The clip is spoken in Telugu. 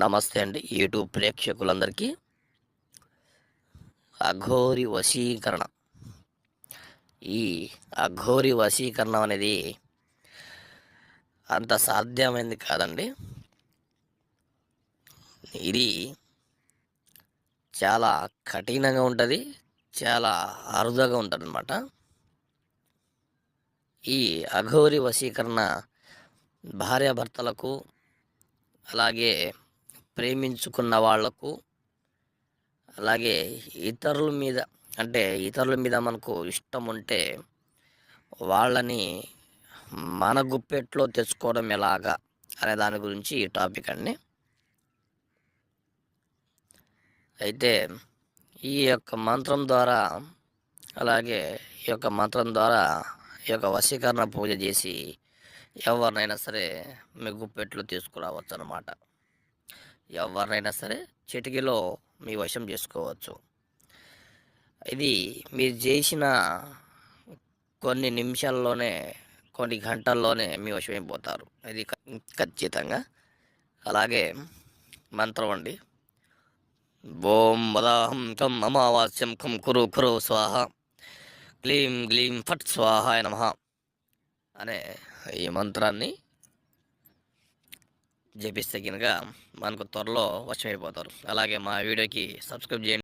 నమస్తే అండి యూట్యూబ్ ప్రేక్షకులందరికీ. అఘోరి వశీకరణ. ఈ అఘోరి వశీకరణం అనేది అంత సాధ్యమైంది కాదండి. ఇది చాలా కఠినంగా ఉంటుంది చాలా అరుదుగా ఉంటుంది అనమాట ఈ అఘోరి వశీకరణ భార్యాభర్తలకు అలాగే ప్రేమించుకున్న వాళ్ళకు అలాగే ఇతరుల మీద అంటే ఇతరుల మీద మనకు ఇష్టం ఉంటే వాళ్ళని మన గుప్పెట్లో తెచ్చుకోవడం ఎలాగా అనే దాని గురించి ఈ టాపిక్ అండి. అయితే ఈ యొక్క మంత్రం ద్వారా అలాగే ఈ యొక్క మంత్రం ద్వారా ఈ యొక్క వశీకరణ పూజ చేసి ఎవరినైనా సరే మీ గుప్పెట్లో తీసుకురావచ్చు అన్నమాట ఎవరినైనా సరే చిటికీలో మీ వశం చేసుకోవచ్చు. ఇది మీరు చేసిన కొన్ని నిమిషాల్లోనే కొన్ని గంటల్లోనే మీ వశమైపోతారు. ఇది ఖచ్చితంగా. అలాగే మంత్రం అండి. ఓం వదాహం కం అమావాస్యం కం కురు కురు స్వాహ. క్లీం గ్లీం ఫట్ స్వాహాయ నమ అనే ఈ మంత్రాన్ని జపిస్తే కనుక మనకు త్వరలో వర్షం అయిపోతారు అలాగే మా వీడియోకి సబ్స్క్రైబ్ చేయండి.